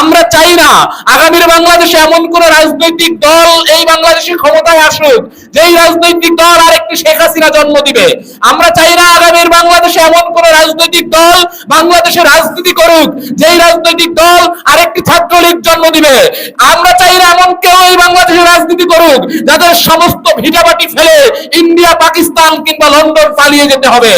আমরা চাই না। আগামীর বাংলাদেশে এমন কোন রাজনৈতিক দল এই বাংলাদেশে ক্ষমতায় আসুক, যেই রাজনৈতিক দল আরেকটি শেখ হাসিনা জন্ম দিবে। আমরা চাই না আগামীর বাংলাদেশে এমন কোন রাজনৈতিক দল বাংলাদেশে রাজনীতি করুক, যেই রাজনৈতিক দল আর আরেকটি ছাত্রলীগ জন্ম দিবে। আমরা চাই না এমন কেউ এই বাংলাদেশে রাজনীতি করুক, যাদের সমস্ত ভিটাবাটি ফেলে ইন্ডিয়া, পাকিস্তান কিংবা লন্ডন পালিয়ে যেতে হবে।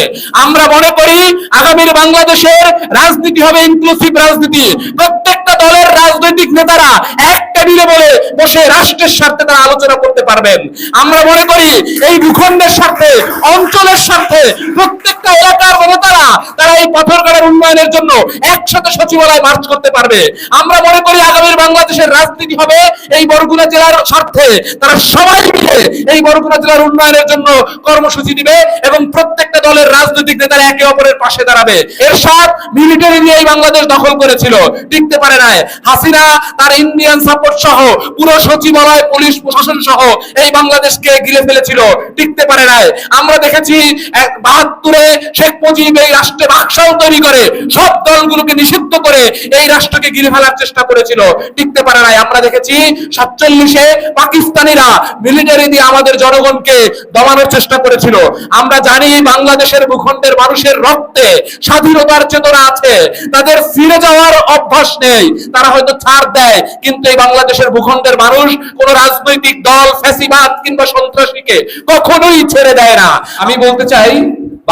আমরা মনে করি, আগামীর বাংলাদেশের রাজনীতি হবে ইনক্লুসিভ রাজনীতি। প্রত্যেকটা দলের রাজনৈতিক নেতারা এক টেবিলে বলে বসে রাষ্ট্রের স্বার্থে তারা আলোচনা করতে পারবেন। আমরা মনে করি এই ভূখণ্ডের স্বার্থে, অঞ্চলের স্বার্থে, প্রত্যেকটা এলাকার নেতারা তারা এই পাথরঘাটার উন্নয়নের জন্য একসাথে সচিবালয় মার্চ করতে পারবে। আমরা মনে করি আগামীর বাংলাদেশের রাজনীতি হবে এই বরগুনা জেলার স্বার্থে। তারা সবাই মিলে এই বরগুনা জেলার উন্নয়নের জন্য কর্মসূচি দিবে এবং প্রত্যেকটা দলের রাজনৈতিক নেতারা একে অপরের পাশে দাঁড়াবে। এর সব মিলিটারি দিয়ে এই বাংলাদেশ দখল করেছিল। টিকতে পারে নাই। হাসিনা, তার ইন্ডিয়ান সাপোর্ট সহ পুরো সচিবালয়, পুলিশ প্রশাসন সহ এই বাংলাদেশকে গিলে ফেলেছিল। টিকতে পারে নাই। আমরা দেখেছি এক বাহাত্তরে শেখ মুজিব এই রাষ্ট্রে বাকশাল তৈরি করে, সব দলগুলোকে নিষিদ্ধ করে এই রাষ্ট্রকে গিলে ফেলার চেষ্টা করেছিল। টিকতে পারে নাই। আমরা দেখেছি সাতচল্লিশে পাকিস্তানিরা মিলিটারি দিয়ে আমাদের জনগণকে দমানোর চেষ্টা করেছিল। আমরা জানি বাংলাদেশের ভূখণ্ডের মানুষের রক্তে স্বাধীনতার চেতনা আছে। তাদের ফিরে যাওয়ার অভ্যাস নেই। তারা হয়তো ছাড় দেয়, কিন্তু এই বাংলাদেশের ভূখণ্ডের মানুষ, কোন রাজনৈতিক দল, ফ্যাসিবাদ কিংবা সন্ত্রাসীকে কখনোই ছেড়ে দেয় না। আমি বলতে চাই,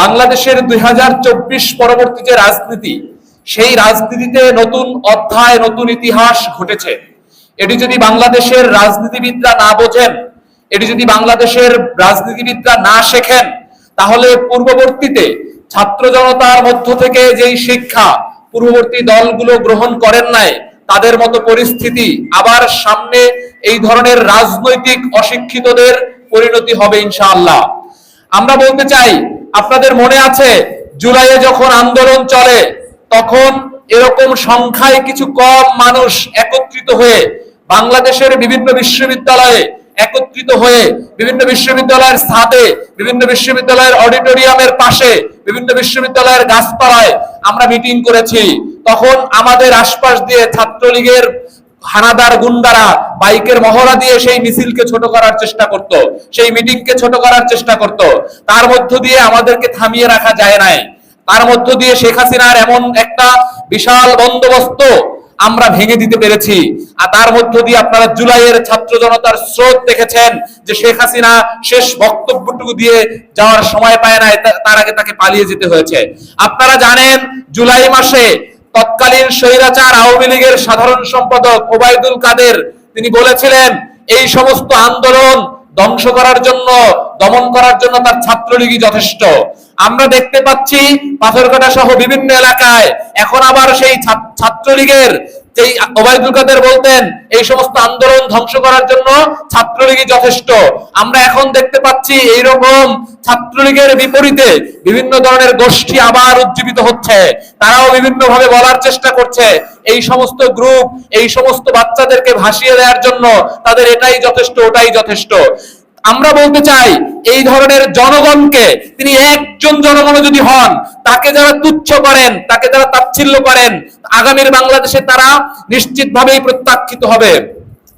বাংলাদেশের দুই পরবর্তী যে রাজনীতি, সেই রাজনীতিতে নতুন অধ্যায়, নতুন ইতিহাস ঘটেছে। এটি যদি বাংলাদেশের রাজনীতিবিদরা না বোঝেন, এটি যদি বাংলাদেশের রাজনীতিবিদরা না শেখেন, তাহলে পূর্ববর্তীতে ছাত্র জনতার মধ্য থেকে যেই শিক্ষা পূর্ববর্তী দলগুলো গ্রহণ করেন নাই তাদের মতো পরিস্থিতি আবার সামনে এই ধরনের রাজনৈতিক অশিক্ষিতদের পরিণতি হবে ইনশাআল্লাহ। আমরা বলতে চাই, আপনাদের মনে আছে জুলাইয়ে যখন আন্দোলন চলে, তখন এরকম সংখ্যায় কিছু কম মানুষ একত্রিত হয়ে বাংলাদেশের বিভিন্ন বিশ্ববিদ্যালয়ে একত্রিত হয়ে বিভিন্ন বিশ্ববিদ্যালয়ের ছাদে, বিভিন্ন বিশ্ববিদ্যালয়ের অডিটোরিয়ামের পাশে, বিভিন্ন বিশ্ববিদ্যালয়ের গাছপালায় আমরা মিটিং করেছি। তখন আমাদের আশপাশ দিয়ে ছাত্রলীগের হানাদার গুন্ডারা বাইকের মহড়া দিয়ে সেই মিছিলকে ছোট করার চেষ্টা করত, সেই মিটিংকে ছোট করার চেষ্টা করত। তার মধ্য দিয়ে আমাদেরকে থামিয়ে রাখা যায় নাই। তার মধ্য দিয়ে শেখ হাসিনার এমন একটা বিশাল বন্দোবস্ত আমরা ভেঙে দিতে পেরেছি। আর তার মধ্য দিয়ে আপনারা জুলাইয়ের ছাত্র জনতার স্রোত দেখেছেন যে শেখ হাসিনা শেষ বক্তব্যটুকু দিয়ে যাওয়ার সময় পায় তা- তার আগে তাকে পালিয়ে যেতে হয়েছে। আপনারা জানেন, জুলাই মাসে তৎকালীন স্বৈরাচার আওয়ামী লীগের সাধারণ সম্পাদক ওবায়দুল কাদের, তিনি বলেছিলেন, এই সমস্ত আন্দোলন ধ্বংস করার জন্য, দমন করার জন্য তার ছাত্রলীগই যথেষ্ট। আমরা দেখতে পাচ্ছি পাথরঘাটা সহ বিভিন্ন এলাকায়। এখন আবার সেই ছাত্রলীগের যেই ওবায়দুল কাদের বলতেন, এই সমস্ত আন্দোলন ধ্বংস করার জন্য ছাত্রলীগই যথেষ্ট। আমরা এখন দেখতে পাচ্ছি এইরকম ছাত্রলীগের বিপরীতে বিভিন্ন ধরনের গোষ্ঠী আবার উজ্জীবিত হচ্ছে। তারাও বিভিন্ন ভাবে বলার চেষ্টা করছে, এই সমস্ত গ্রুপ, এই সমস্ত বাচ্চাদেরকে ভাসিয়ে দেওয়ার জন্য তাদের এটাই যথেষ্ট, ওটাই যথেষ্ট। আমরা বলতে চাই, এই ধরনের জনগণকে, তিনি একজন জনগণ যদি হন, তাকে যারা তুচ্ছ করেন, তাকে যারা তাচ্ছিল্য করেন, আগামীর বাংলাদেশে তারা নিশ্চিতভাবেই প্রত্যাখ্যিত হবে।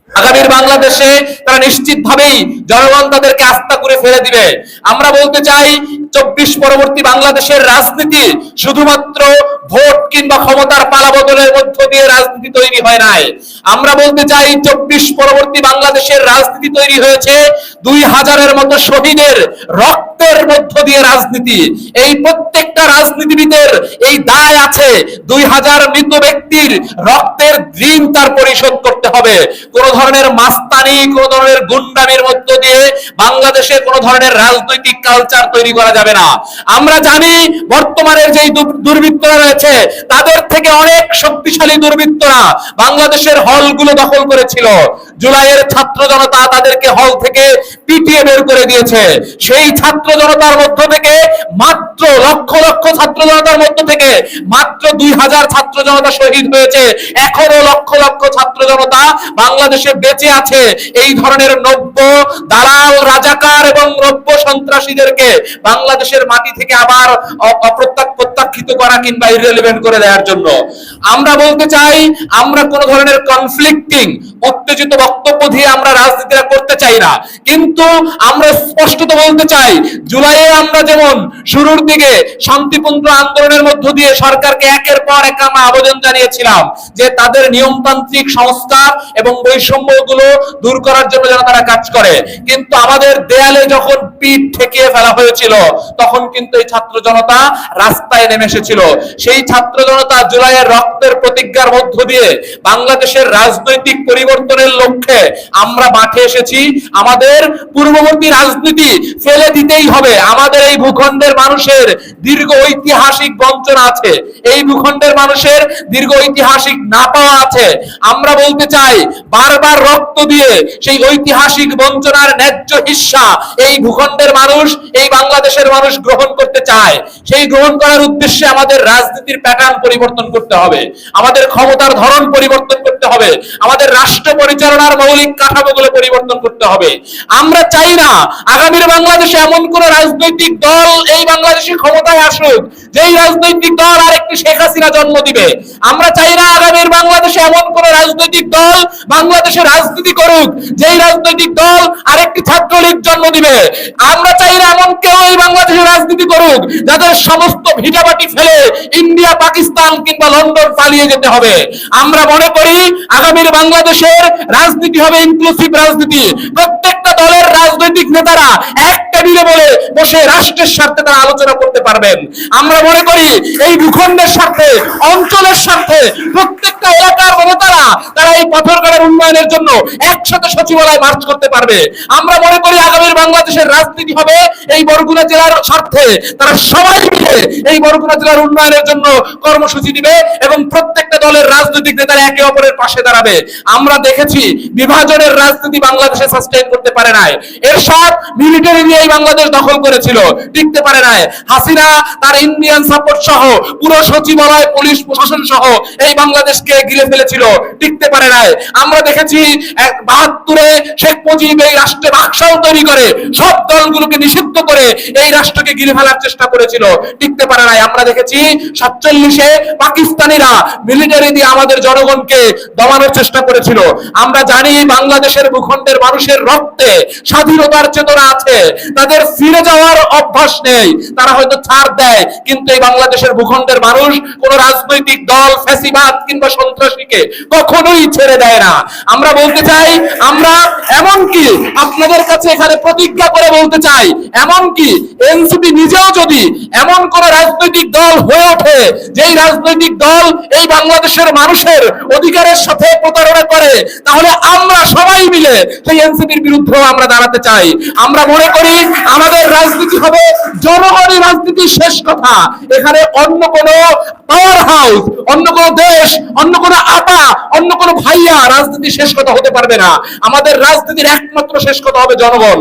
আগামীর বাংলাদেশে তারা নিশ্চিতভাবেই জনগণ তাদেরকে আস্থা করে ফেলে দিবে। আমরা বলতে চাই, চব্বিশ পরবর্তী বাংলাদেশের রাজনীতি শুধুমাত্র ভোট কিংবা ক্ষমতার পালাবদলের মধ্য দিয়ে রাজনীতি তৈরি হয় নাই। আমরা বলতে চাই, চব্বিশ পরবর্তী বাংলাদেশের রাজনীতি তৈরি হয়েছে। দুই হাজারের মতো শহীদের রক্তের মধ্য দিয়ে রাজনীতি। এই প্রত্যেকটা রাজনীতিবিদের এই দায় আছে। দুই হাজার মৃত ব্যক্তির রক্তের ঋণ তার পরিশোধ করতে হবে। কোন ধরনের মাস্তানি, কোন ধরনের গুন্ডামির মধ্য দিয়ে বাংলাদেশে কোন ধরনের রাজনৈতিক কালচার তৈরি করা যাবে না। আমরা জানি, বর্তমানের দু- দুর্বৃত্তরা রয়েছে তাদের থেকে অনেক শক্তিশালী দুর্বৃত্তরা বাংলাদেশের হলগুলো দখল করেছিল। জুলাইয়ের ছাত্র জনতা তাদেরকে হল থেকে পিটিয়ে বের করে দিয়েছে। সেই ছাত্র জনতার মধ্য থেকে মাত্র লক্ষ লক্ষ ছাত্র জনতার মধ্য থেকে মাত্র দুই হাজার ছাত্র জনতা শহীদ হয়েছে। এখনও লক্ষ লক্ষ ছাত্র জনতা বাংলাদেশে বেঁচে আছে। এই ধরনের নব্য, দালাল, রাজাকার এবং নব্য সন্ত্রাসীদেরকে বাংলাদেশের মাটি থেকে আবার প্রত্যাখ্যিত করা কিংবা ইররেলিভেন্ট করে দেওয়ার জন্য। আমরা বলতে চাই, আমরা কোন ধরনের কনফ্লিক্টিং উত্তেজিত বক্তব্য দিয়ে আমরা রাজনীতিটা করতে চাই না। কিন্তু আমরা স্পষ্টত বলতে চাই, জুলাইয়ে আমরা যেমন শুরুর দিকে শান্তিপূর্ণ আন্দোলনের মধ্য দিয়ে সরকারকে একের পর এক আমরা আবেদন জানিয়েছিলাম যে তাদের নিয়মতান্ত্রিক সংস্কার এবং বৈষম্যগুলো দূর করার জন্য যেন তারা কাজ করে। কিন্তু আমাদের দেয়ালে যখন পিঠ ঠেকিয়ে ফেলা হয়েছিল, তখন কিন্তু এই ছাত্র জনতা রাস্তায় নেমে এসেছিল। সেই ছাত্র জনতা জুলাইয়ের রক্তের প্রতিজ্ঞার মধ্য দিয়ে বাংলাদেশের রাজনৈতিক পরিবর্তনের লক্ষ্যে আমরা মাঠে এসেছি। আমাদের পূর্ববর্তী রাজনীতি ফেলে দিতেই হবে। আমাদের এই ভূখণ্ডের মানুষের দীর্ঘ ঐতিহাসিক বঞ্চনা আছে। এই ভূখণ্ডের মানুষের দীর্ঘ ঐতিহাসিক না পাওয়া আছে। আমরা বলতে চাই, বারবার রক্ত দিয়ে সেই ঐতিহাসিক বঞ্চনার ন্যায্য হিস্সা এই ভূখণ্ডের মানুষ, এই বাংলাদেশের মানুষ গ্রহণ করতে চায়। সেই গ্রহণ করার উদ্দেশ্যে আমাদের রাজনীতির প্যাটার্ন পরিবর্তন করতে হবে। আমাদের ক্ষমতার ধরন পরিবর্তন করতে হবে। আমাদের রাষ্ট্র পরিচালনার মৌলিক কাঠামোগুলো পরিবর্তন করতে হবে। আমরা চাই না। আগামীর বাংলাদেশে এমন কোন রাজনৈতিক দল এই বাংলাদেশে ক্ষমতায় আসুক, যেই রাজনৈতিক দল আরেকটি শেখ হাসিনা জন্ম দিবে। আমরা চাই না আগামীর বাংলাদেশে এমন কোন রাজনৈতিক দল বাংলাদেশে রাজনীতি করুক, যেই রাজনৈতিক দল আরেকটি ছাত্রলীগ জন্ম দিবে। আমরা চাই না এমন কেউ এই বাংলাদেশে রাজনীতি করুক, যাদের সমস্ত ভিটাবাটি ফেলে ইন্ডিয়া, পাকিস্তান কিংবা লন্ডন পালিয়ে যেতে হবে। আমরা মনে করি আগামীর বাংলাদেশের রাজনীতি হবে ইনক্লুসিভ রাজনীতি। প্রত্যেকটা দলের রাজনৈতিক নেতারা এক টেবিলে বলে বসে রাষ্ট্রের স্বার্থে তারা আলোচনা করতে পারবেন। আমরা মনে করি এই ভূখণ্ডের স্বার্থে, অঞ্চলের স্বার্থে প্রত্যেকটা এলাকার নেতারা তারা এই পাথরঘাটের উন্নয়নের জন্য একসাথে সচিবালয় মার্চ করতে পারবে। আমরা মনে করি আগামীর বাংলাদেশের রাজনীতি হবে এই বরগুনা জেলার স্বার্থে। তারা সবাই মিলে এই বরগুনা জেলার উন্নয়নের জন্য কর্মসূচি দিবে এবং প্রত্যেকটা দলের রাজনৈতিক নেতারা একে অপরের পাশে দাঁড়াবে। আমরা দেখেছি বিভাজনের রাজনীতি বাংলাদেশে সাস্টেইন করতে পারে নাই। এরশাদ মিলিটারি দিয়ে এই বাংলাদেশ দখল করেছিল। টিকতে পারে নাই। হাসিনা, তার ইন্ডিয়ান সাপোর্ট সহ, পুরো সচিবালয়, পুলিশ, প্রশাসন সহ এই বাংলাদেশকে ঘিরে ফেলেছিল। টিকতে পারে নাই। আমরা দেখেছি বাহাত্তরে শেখ মুজিব এই রাষ্ট্রে বাকশাল তৈরি করে সব দলগুলোকে নিষিদ্ধ করে এই রাষ্ট্রকে ঘিরে ফেলার চেষ্টা করেছিল। টিকতে পারে নাই। আমরা দেখেছি সাতচল্লিশে পাকিস্তানিরা মিলিটারি দিয়ে আমাদের জনগণকে দমানোর চেষ্টা করেছিল। আমরা জানি বাংলাদেশের ভূখণ্ডের মানুষের রক্তে স্বাধীনতার চেতনা আছে। তাদের ফিরে যাওয়ার অভ্যাস নেই। তারা হয়তো ছাড় দেয়, কিন্তু এই বাংলাদেশের ভূখণ্ডের মানুষ কোন রাজনৈতিক দল, ফ্যাসিবাদ কিংবা সন্ত্রাসীকে কখনোই ছেড়ে দেয় না। আমরা বলতে চাই, আমরা এমনকি আপনাদের কাছে এখানে প্রতিজ্ঞা করে বলতে চাই, এমনকি এনসিপি নিজেও যদি এমন কোন রাজনৈতিক দল হয়ে ওঠে, যেই রাজনৈতিক দল এই বাংলাদেশের মানুষের অধিকারের সাথে প্রতারণা করে, তাহলে আমরা সবাই মিলে সেই এনসিপির বিরুদ্ধেও আমরা দাঁড়াতে চাই। আমরা মনে করি আমাদের রাজনীতি হবে জনগণই রাজনীতির শেষ কথা। এখানে অন্য কোন পাওয়ার হাউস অন্য কোন দেশ, অন্য কোন আপা, অন্য কোন ভাইয়া রাজনীতি শেষ কথা হতে পারবে না। আমাদের রাজনীতির একমাত্র শেষ কথা হবে জনগণ।